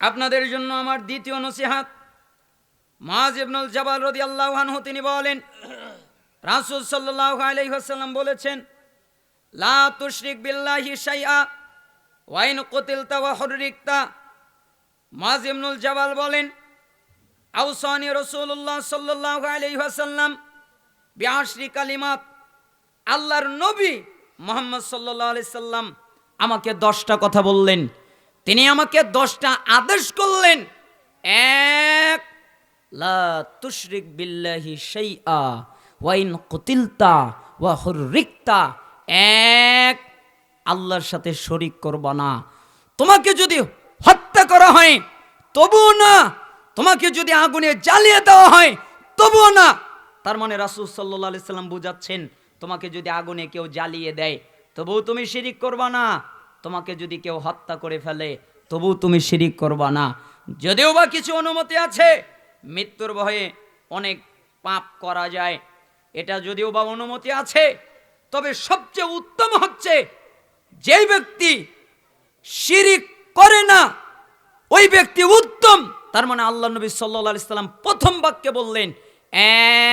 আপনাদের জন্য আমার দ্বিতীয় নসিহাত। মাজ ইবনুল জাবাল রদি আল্লাহ আনহু, তিনি বলেন, রাসূল সাল্লাল্লাহু আলাইহি ওয়াসাল্লাম বলেছেন, লা তুশরিক বিল্লাহি শাইআ ওয়াইন কুতিলতা ওয়া হুররিকতা। মাজ ইবনুল জাবাল বলেন আউসানি রাসূলুল্লাহ সাল্লাল্লাহু আলাইহি ওয়াসাল্লাম বিআশরি কালিমাত, আল্লাহর নবী মোহাম্মদ সাল্লাল্লাহু আলাইহি সাল্লাম আমাকে দশটা কথা বললেন। তিনি আমাকে দশটা আদেশ করলেন। এক, লা তুশরিক বিল্লাহি শাইআ ওয়াইন কুতিলতা ওয়া হুররিকতা। এক, আল্লাহর সাথে শরিক করবা না। তোমাকে যদি হত্যা করা হয়, তবুও না। তোমাকে যদি আগুনে জ্বালিয়ে দেওয়া হয়, তবুও না। তার মানে রাসূল আলাইহি সাল্লাম বুঝাচ্ছেন, তোমাকে যদি আগুনে কেউ জ্বালিয়ে দেয়, তবুও তুমি শিরিক করবা না। তোমাকে যদি কেউ হত্যা করে ফেলে তবুও তুমি শিরিক করবা না। যদিও বা কিছু অনুমতি আছে, মৃত্যুর ভয়ে অনেক পাপ করা যায়। এটা যদিও বা অনুমতি আছে, তবে সবচেয়ে উত্তম হচ্ছে, যেই ব্যক্তি শিরিক করে না, ওই ব্যক্তি উত্তম। তার মানে আল্লাহ নবী সাল্লা সাল্লাম প্রথম বাক্যে বললেন,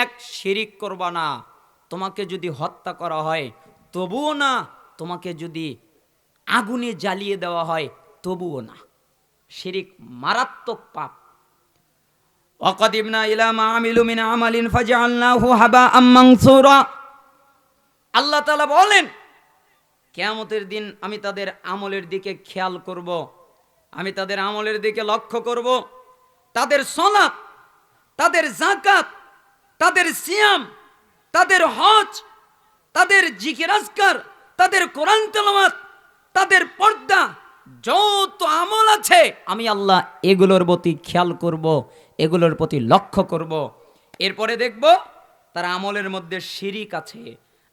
এক, শিরিক করবা না। তোমাকে যদি হত্যা করা হয়, তবুও না তোমাকে যদি আগুনে জ্বালিয়ে দেওয়া হয়, তবুও না। শিরিক মারাত্মক পাপ। অকদিমনা ইলাম আমিলু আমালিন ফাজআলনাহু হাবা মানসুরা। আল্লাহ তাআলা বলেন, কিয়ামতের দিন আমি তাদের আমলের দিকে খেয়াল করব, আমি তাদের আমলের দিকে লক্ষ্য করব। তাদের সলাপ তাদের জাকাত তাদের সিয়াম, তাদের হজ, তাদের জিকিরাজকার তাদের কোরআন তেলাওয়াত তাদের পর্দা, যত আমল আছে, আমি আল্লাহ এগুলোর প্রতি খেয়াল করব, এগুলোর প্রতি লক্ষ্য করব। এরপরে দেখব, তার আমলের মধ্যে শিরিক আছে।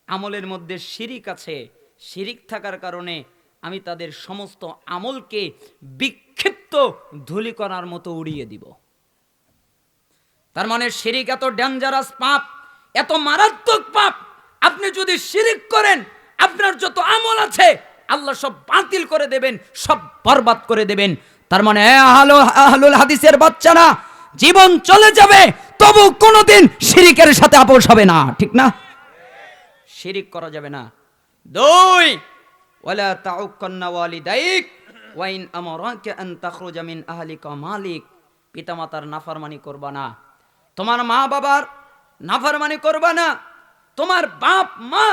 আমলের মধ্যে শিরিক আছে। শিরিক থাকার কারণে আমি তাদের সমস্ত আমলকে বিক্ষিপ্ত ধুলি করার মতো উড়িয়ে দিব। তার মানে শিরিক এত ডেঞ্জারাস পাপ, এত মারাত্মক পাপ, আপনি যদি শিরিক করেন, আপনার যত আমল আছে আল্লাহ সব বাতিল করে দেবেন, সব বরবাদ করে দেবেন। তার মানে হাদিসের বাচ্চারা, জীবন চলে যাবে, তবু কোনোদিন শিরিকের সাথে আপোষ হবে না, ঠিক না? শিরিক করা যাবে না। দুই, ওয়ালা তাউক্কান্না ওয়ালিদাইক ওয়াইন আমারাকা আন তাখরুজা মিন আহলিকা মালিক। পিতামাতার নাফরমানি করবা না। তোমার মা বাবার নাফরমানি করবা না। তোমার বাপ মা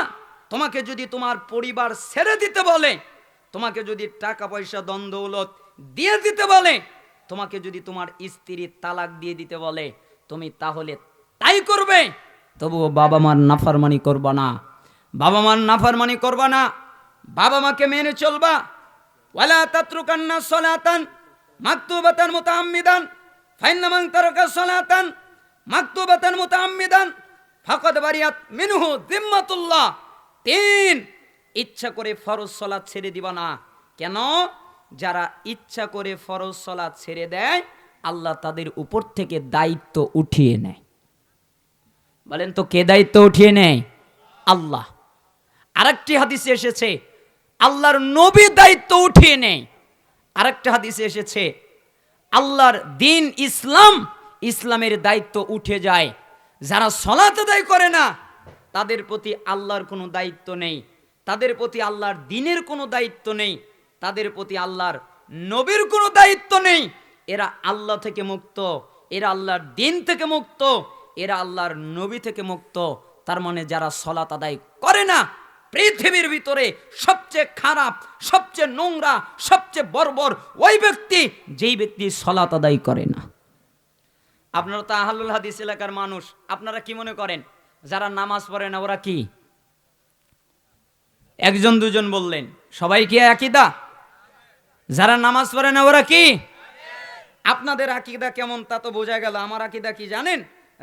তোমাকে যদি তোমার পরিবার ছেড়ে দিতে বলে, তোমাকে যদি টাকা পয়সা দ্বন্দ্বৌলত দিয়ে দিতে বলে, তোমাকে যদি তোমার স্ত্রী তালাক দিয়ে দিতে বলে, তুমি তাহলে তাই করবে। তবুও বাবা মার নাফরমানি করবা না। বাবা মার নাফরমানি করবা না। বাবা মাকে মেনে চলবা। ওয়ালা তাত্রুকান্না সলাতান মাকতুবাতান মুতাআম্মিদান ফাইন্নামান তারাকা সলাতান মাকতুবাতান মুতাআম্মিদান, ফাকাদ বারিয়াত মিনহু জিম্মাতুল্লাহ তিন ইচ্ছা করে ফরজ সলাৎ ছেড়ে দিবা না। কেন? যারা ইচ্ছা করে ফরজ সলাৎ ছেড়ে দেয়, আল্লাহ তাদের উপর থেকে দায়িত্ব উঠিয়ে নেয়। বলেন তো, কে দায়িত্ব উঠিয়ে নেয়? আল্লাহ। আরেকটি হাদিসে এসেছে, আল্লাহর নবী দায়িত্ব উঠিয়ে নেয়। আরেকটা হাদিসে এসেছে, আল্লাহর দিন ইসলাম, ইসলামের দায়িত্ব উঠে যায়। যারা সলাত আদায় করে না তাদের প্রতি আল্লাহর কোনো দায়িত্ব নেই, তাদের প্রতি আল্লাহর দিনের কোনো দায়িত্ব নেই, তাদের প্রতি আল্লাহর নবীর কোনো দায়িত্ব নেই। এরা আল্লাহ থেকে মুক্ত, এরা আল্লাহর দিন থেকে মুক্ত, এরা আল্লাহর নবী থেকে মুক্ত। তার মানে যারা সলাত আদায় করে না, পৃথিবীর ভিতরে সবচেয়ে খারাপ, সবচেয়ে নোংরা, সবচেয়ে বর্বর ওই ব্যক্তি যেই ব্যক্তি সলাত আদায় করে না। আপনারা তো আহলুল হাদিস এলাকার মানুষ, আপনারা কি মনে করেন? যারা নামাজ পড়ে না, ওরা কি? একজন, দুজন বললেন, সবাই কি আকিদা যারা নামাজ পড়ে না, ওরা কি? আপনাদের আকিদা কেমন তা তো বোঝা গেল, আমার আকিদা কি জানেন?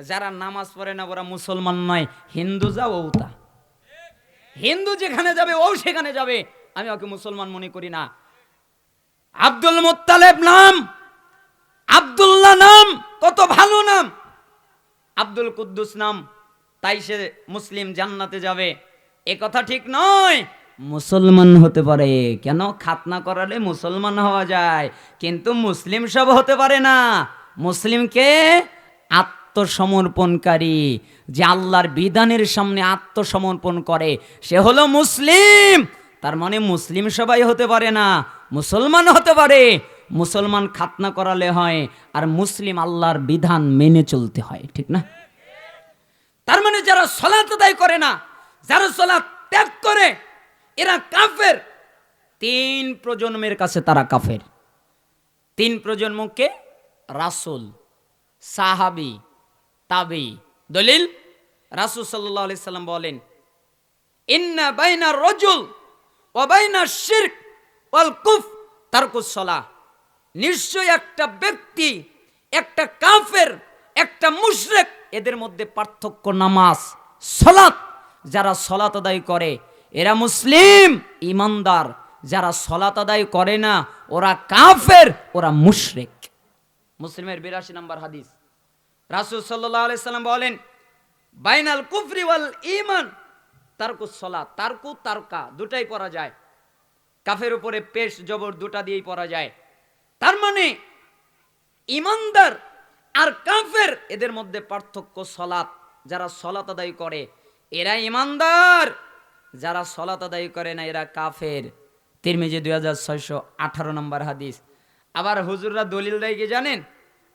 যারা নামাজ পড়ে না, ওরা মুসলমান নয়, হিন্দু যা ও তা। হিন্দু যেখানে যাবে, ও সেখানে যাবে। আমি ওকে মুসলমান মনে করি না। আব্দুল মুত্তালেব নাম, আব্দুল্লাহ নাম, কত ভালো নাম। আব্দুল কুদ্দুস নাম তাই সে মুসলিম জান্নাতে যাবে। এ কথা ঠিক নয়। মুসলমান হতে পারে। কেন? খাতনা করালে মুসলমান হওয়া যায়। কিন্তু মুসলিম সব হতে পারে না। মুসলিমকে আত্মসমর্পণকারী। যে আল্লাহর বিধানের সামনে আত্মসমর্পণ করে, সে হলো মুসলিম। তার মানে মুসলিম সবাই হতে পারে না। মুসলমান হতে পারে। মুসলমান খাতনা করালে হয়, আর মুসলিম আল্লাহর বিধান মেনে চলতে হয়। ঠিক না? তার মানে যারা সলাত আদায় করে না, যারা সলাৎ ত্যাগ করে, এরা কাফের। তিন প্রজন্মের কাছে তারা কাফের। তিন প্রজন্মকে রাসুল, সাহাবি, তাবি। দলিল, রাসুল সাল্লাহ আলি সাল্লাম বলেন, ইন্না বাইনা রজুল ও বাইনা শির্ক ওয়াল কুফ তারকুস সলা নিশ্চয় একটা ব্যক্তি, একটা কাফের একটা মুশরেক, এদের মধ্যে পার্থক্য নামাজ সলাত যারা সলাত আদায় করে, এরা মুসলিম, ইমানদার। যারা সলাত আদায় করে না, ওরা কাফের, ওরা মুশরেক। মুসলিমের বিরাশি নম্বর হাদিস। রাসুল সাল্লাহ আলি সাল্লাম বলেন, বাইনাল কুফরি ওয়াল ইমান তারকু সলা তারকু তারকা, দুটাই পরা যায়। কাফের উপরে পেশ, জবর দুটা দিয়েই পরা যায়। তার মানে ইমানদার আর কাফের, এদের মধ্যে পার্থক্য সলাত যারা সলাত আদায় করে, এরা ইমানদার। যারা সলাত আদায় করে না, এরা কাফের। তিরমিজি দুই হাজার ছয়শো আঠারো নম্বর হাদিস। আবার হুজুররা দলিল দেয় কি জানেন?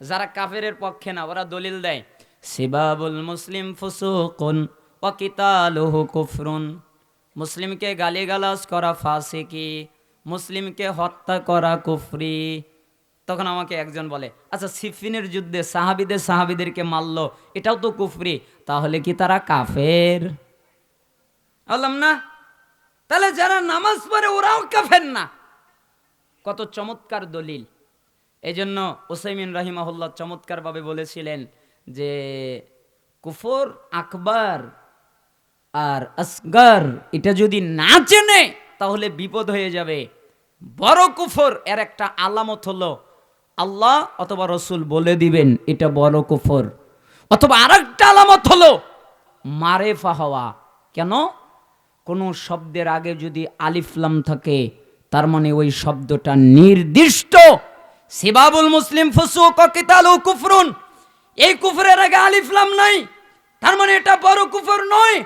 যারা কাফেরের পক্ষে না, ওরা দলিল দেয়, সিবাবুল মুসলিম ফুসুকুন ওয়াকিতালুহু কুফরুন। মুসলিমকে গালিগালাজ করা ফাসিকি, মুসলিমকে হত্যা করা কুফরি। তখন আমাকে একজন বলে আচ্ছা সিফিনের যুদ্ধে সাহাবিদের সাহাবিদেরকে মারলো, এটাও তো কুফরি, তাহলে কি তারা কাফের? বললাম, না, তাহলে যারা নামাজ পড়ে ওরাও কাফের না। কত চমৎকার দলিল। এই জন্য ওসাইমিন রাহিমাহুল্লাহ চমৎকারভাবে বলেছিলেন যে, কুফর, আকবর আর আসগার, এটা যদি না চেনে তাহলে বিপদ হয়ে যাবে। বড় কুফর, এর একটা আলামত হলো আল্লাহ অথবা রসুল বলে দিবেন, এটা বড় কুফর। অথবা আরেকটা আলামত হলো মারেফা হওয়া। কেন? কোনো শব্দের আগে যদি আলিফলাম থাকে, তার মানে ওই শব্দটা নির্দিষ্ট। সিবাবুল মুসলিম ফুসুক কিতালু কুফরুন। এই কুফরের আগে আলিফলাম নাই, তার মানে এটা বড় কুফর নয়।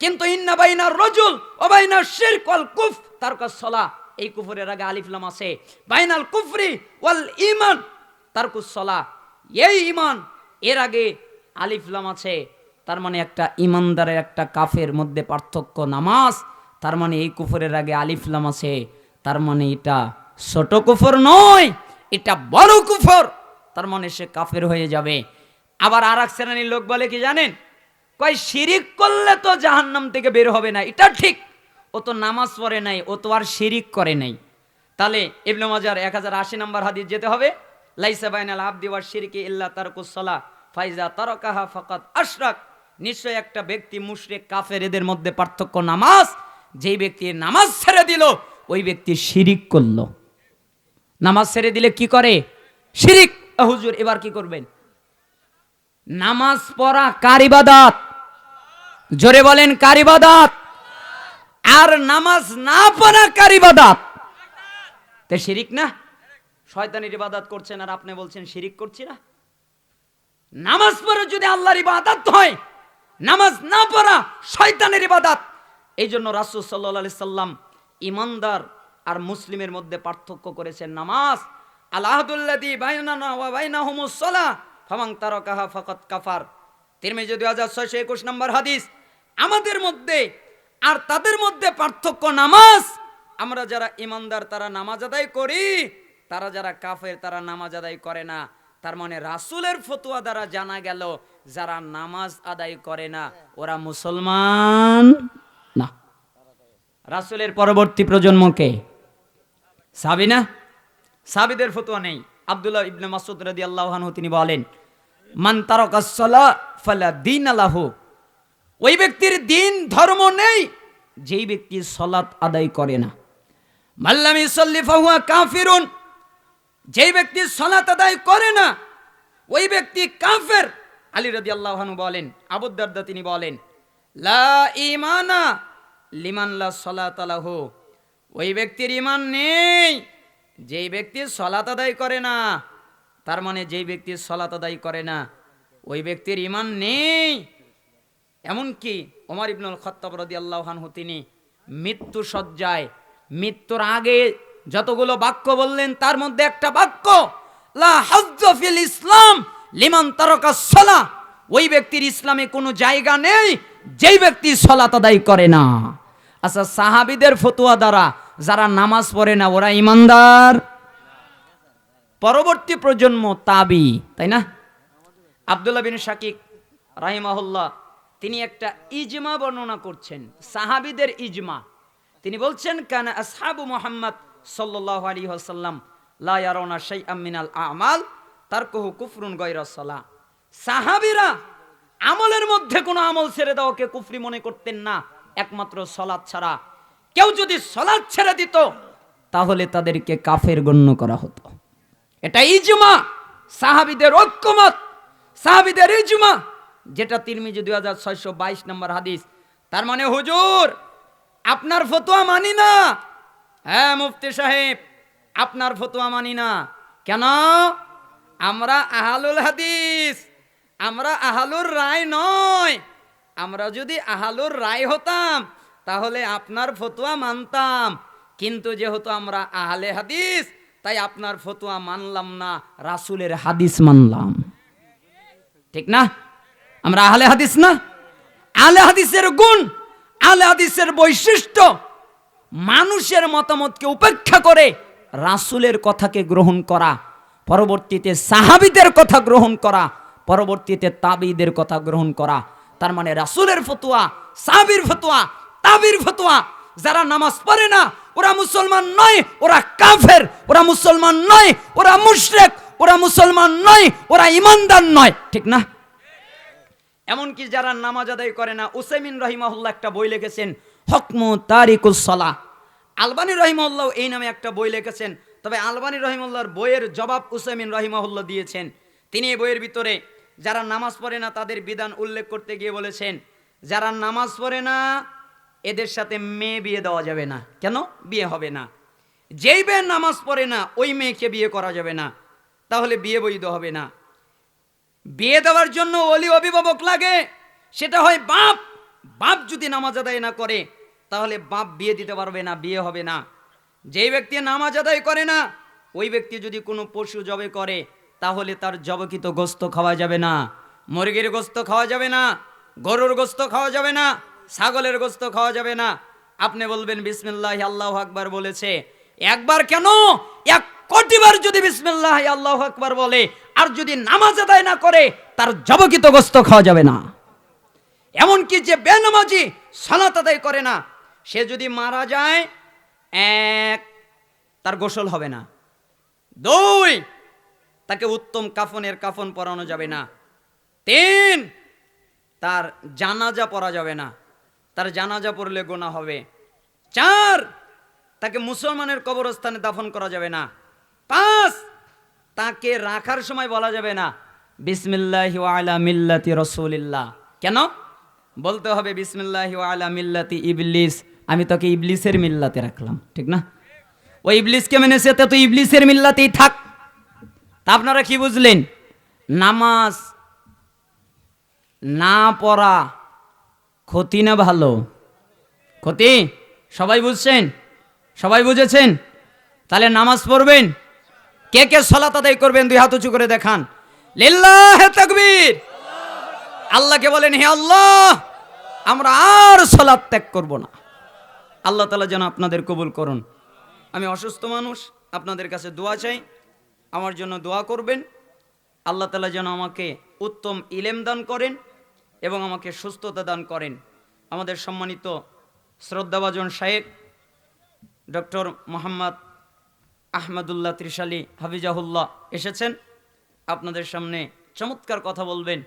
কিন্তু ইন্না বাইনা রজুল ও বাইনা শিরক ওয়াল কুফ তার সলা। এই কুফরের আগে আলিফলাম আছে। বাইনাল কুফরি ওয়াল ইমান তারকুস সলা। এই ইমান এর আগে আলিফলাম আছে। তার মানে একটা ইমানদারের একটা কাফের মধ্যে পার্থক্য নামাজ। তার মানে এই কুফরের আগে আলিফলাম আছে। তার মানে এটা ছোট কুফর নয়, এটা বড় কুফর। তার মানে সে কাফের হয়ে যাবে। আবার আর এক শ্রেণির লোক বলে কি জানেন? কয়, শিরিক করলে তো জাহান্নাম থেকে বের হবে না, এটা ঠিক। ও তো নামাজ পড়ে নাই, ও তো আর শিরিক করে নাই। তাহলে ইবনে মাজার এক হাজার আশি নম্বর হাদিস যেতে হবে, লাইসা বাইনাল আবদি ওয়ার শিরকি ইল্লা তারকুসলা ফাইজা তারকাহা ফাকাত আশরাক। নিশ্চয় একটা ব্যক্তি মুশরিক, কাফের, এদের মধ্যে পার্থক্য নামাজ, যেই ব্যক্তি নামাজ ছেড়ে দিল, ওই ব্যক্তি শিরিক করল। নামাজ ছেড়ে দিলে কি করে? শিরিক। হুজুর, এবার কি করবেন? নামাজ পড়া কারিবাদাত জোরে বলেন কারিবাদাত আর নামাজ না পড়া কারিবাদাত তে শিরিক না? শয়তানের ইবাদত করছেন আর আপনি বলছেন শিরিক করছি না? নামাজ পড়ে যদি আল্লাহর ইবাদত হয়, নামাজ না পড়া শয়তানের ইবাদত। এই জন্য রাসূল আলাইহি সাল্লাম ইমানদার আর মুসলিমের মধ্যে পার্থক্য করেছেন নামাজ। আলাহাদুল্লাদি বাইনানা ওয়া বাইনাহুমুস সালাহ, ফামান তারাকাহা ফাকাত কাফার। তিরমিজি 2621 নম্বর হাদিস। আমাদের মধ্যে আর তাদের মধ্যে পার্থক্য নামাজ। আমরা যারা ইমানদার, তারা নামাজ আদায় করি। তারা যারা কাফের, তারা নামাজ আদায় করে না। তার মানে রাসূলের ফতুয়া দ্বারা জানা গেল, যারা নামাজ আদায় করে না, ওরা মুসলমান না। রাসূলের পরবর্তী প্রজন্মকে সাবিনা সাবিদের ফতুয়া নেই। আব্দুল্লাহ ইবনে মাসুদ রাদিয়াল্লাহু আনহু তিনি বলেন, মান তারাকাস সালা ফালা দীন লাহু। ওই ব্যক্তির দিন ধর্ম নেই, যেই ব্যক্তি সলাত আদায় করে না। মাল্লাম ইসল্লি ফাহুয়া কাফিরুন, যেই ব্যক্তি সলাত আদায় করে না, ওই ব্যক্তি কাফের। আলী রাদিয়াল্লাহু আনহু বলেন আবুদ্দারদা তিনি বলেন, লা ইমানা লিমানলা সলাতালাহ ওই ব্যক্তির ইমান নেই, যেই ব্যক্তি সলাত আদায় করে না, তার মানে যেই ব্যক্তি সলাত আদায় করে না, ওই ব্যক্তির ইমান নেই। এমনকি ওমর ইবনুল খত্তাব রদি আল্লাহানহু তিনি মৃত্যু সজ্জায় মৃত্যুর আগে যতগুলো বাক্য বললেন, তার মধ্যে একটা বাক্য, লা ফিল ইসলাম লিমান তারকা সলা ওই ব্যক্তির ইসলামে কোনো জায়গা নেই যেই ব্যক্তি সলাত আদায় করে না। আচ্ছা সাহাবিদের ফতুয়া দ্বারা যারা নামাজ পড়ে না, ওরা ইমানদার? পরবর্তী প্রজন্ম তাবি, তাই না? আবদুল্লাহ বিন শাকিক রাহিমাহুল্লাহ তিনি একটা ইজমা বর্ণনা করছেন, সাহাবিদের ইজমা। তিনি বলছেন, কেন আসহাবু মোহাম্মদ সাল্লাহ আলী হাসাল্লাম লা ইয়ারাউনা শাইআম মিনাল আমাল, তারকুহু কুফরুন গায়রা সালাহ সাহাবীরা আমলের মধ্যে কোনো আমল ছেড়ে দেওয়াকে কুফরি মনে করতেন না, একমাত্র সলাৎ ছাড়া। কেউ যদি সলাৎ ছেড়ে দিত, তাহলে তাদেরকে কাফের গণ্য করা হতো। এটা ইজমা, সাহাবিদের ঐক্যমত, সাহাবিদের ইজমা। যেটা তিরমিজি দুই হাজার ছয়শো বাইশ নম্বর হাদিস, তার মানে হুজুর, আপনার ফতোয়া মানি না। হ্যাঁ মুফতি সাহেব, আপনার ফতোয়া মানি না। কেন? আমরা আহালুল হাদিস, আমরা আহালুর রায় নয়। আমরা যদি আহালুর রায় হতাম, তাহলে আপনার ফতোয়া মানতাম। কিন্তু যেহেতু আমরা আহলে হাদিস, তাই আপনার ফতোয়া মানলাম না, রাসুলের হাদিস মানলাম। ঠিক না? আমরা আহলে হাদিস না? আহলে হাদিসের গুণ, আহলে হাদিসের বৈশিষ্ট্য, মানুষের মতামতকে উপেক্ষা করে রাসুলের কথাকে গ্রহণ করা, পরবর্তীতে সাহাবিদের কথা গ্রহণ করা, পরবর্তীতে তাবিদের কথা গ্রহণ করা। তার মানে রাসুলের ফতুয়া, সাহাবির ফতুয়া, তাবির ফতুয়া, যারা নামাজ পড়ে না, ওরা মুসলমান নয়, ওরা কাফের, ওরা মুসলমান নয়, ওরা মুশরেক, ওরা মুসলমান নয়, ওরা ইমানদার নয়, ঠিক না? এমনকি যারা নামাজ আদায় করে না, উসাইমিন রহিমাহুল্লাহ একটা বই লিখেছেন, হকমু তারিকুস সলা আলবানী রহিমাহুল্লাহ এই নামে একটা বই লিখেছেন, তবে আলবানি রহিমুল্লাহর বইয়ের জবাব উসাইমিন রহিমাহুল্লাহ দিয়েছেন। তিনি এই বইয়ের ভিতরে যারা নামাজ পড়ে না, তাদের বিধান উল্লেখ করতে গিয়ে বলেছেন, যারা নামাজ পড়ে না, এদের সাথে মেয়ে বিয়ে দেওয়া যাবে না। কেন? বিয়ে হবে না। যেই মেয়ে নামাজ পড়ে না, ওই মেয়েকে বিয়ে করা যাবে না। তাহলে বিয়ে বৈধ হবে না। বিয়ে দেওয়ার জন্য অলি অভিভাবক লাগে, সেটা হয় বাপ। বাপ যদি নামাজ আদায় না করে, তাহলে বাপ বিয়ে দিতে পারবে না, বিয়ে হবে না। যেই ব্যক্তি নামাজ আদায় করে না, ওই ব্যক্তি যদি কোনো পশু জবে করে, তাহলে তার জবকিত গোস্ত খাওয়া যাবে না, মুরগির গোস্ত খাওয়া যাবে না, গরুর গোস্ত খাওয়া যাবে না, ছাগলের গোস্ত খাওয়া যাবে না। আপনি বলবেন, বিসমিল্লাহ, আল্লাহ আকবার বলেছে। একবার কেন? এক কোটিবার যদি বিসমিল্লাহ, আল্লাহ আকবার বলে আর যদি নামাজ আদায় না করে, তার জবকিত গোস্ত খাওয়া যাবে না। এমনকি যে বেনামাজি সালাত আদায় করে না, সে যদি মারা যায়, এক, তার গোসল হবে না। দুই, তাকে উত্তম কাফনের কাফন পরানো যাবে না। তিন, তার জানাজা পরা যাবে না। তার জানাজা পড়লে গোনা হবে। চার, তাকে মুসলমানের কবরস্থানে দাফন করা যাবে না। পাঁচ তাকে রাখার সময় বলা যাবে না। বিসমিল্লাহ মিল্লাতি রসুলিল্লাহ। কেন? বলতে হবে বিসমিল্লাহ মিল্লাতি ইবলিস। আমি তোকে ইবলিসের মিল্লাতে রাখলাম, ঠিক না? ওই ইবলিসকে মেনেছে, তো তুই ইবলিসের মিল্লাতেই থাক। তা আপনারা কি বুঝলেন? নামাজ না পড়া ক্ষতি না ভালো? ক্ষতি? সবাই বুঝছেন? সবাই বুঝেছেন? তাহলে নামাজ পড়বেন? কে কে সলাত আদায় করবেন? দুই হাত উঁচু করে দেখান। লিল্লাহ তাকবীর। আল্লাহকে বলেন, হে আল্লাহ, আমরা আর সলাৎ ত্যাগ করব না। আল্লাহ তালা যেন আপনাদের কবুল করুন। আমি অসুস্থ মানুষ, আপনাদের কাছে দোয়া চাই। আমার জন্য দোয়া করবেন। আল্লাহ তালা যেন আমাকে উত্তম ইলেম দান করেন এবং আমাকে সুস্থতা দান করেন। আমাদের সম্মানিত শ্রদ্ধাভাজন সাহেব, ডক্টর মোহাম্মদ আহমদুল্লাহ ত্রিশালী হাফিজাহুল্লাহ এসেছেন। আপনাদের সামনে চমৎকার কথা বলবেন।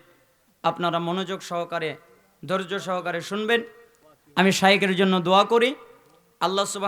আপনারা মনোযোগ সহকারে, ধৈর্য সহকারে শুনবেন। আমি শাইকের জন্য দোয়া করি। আল্লাহ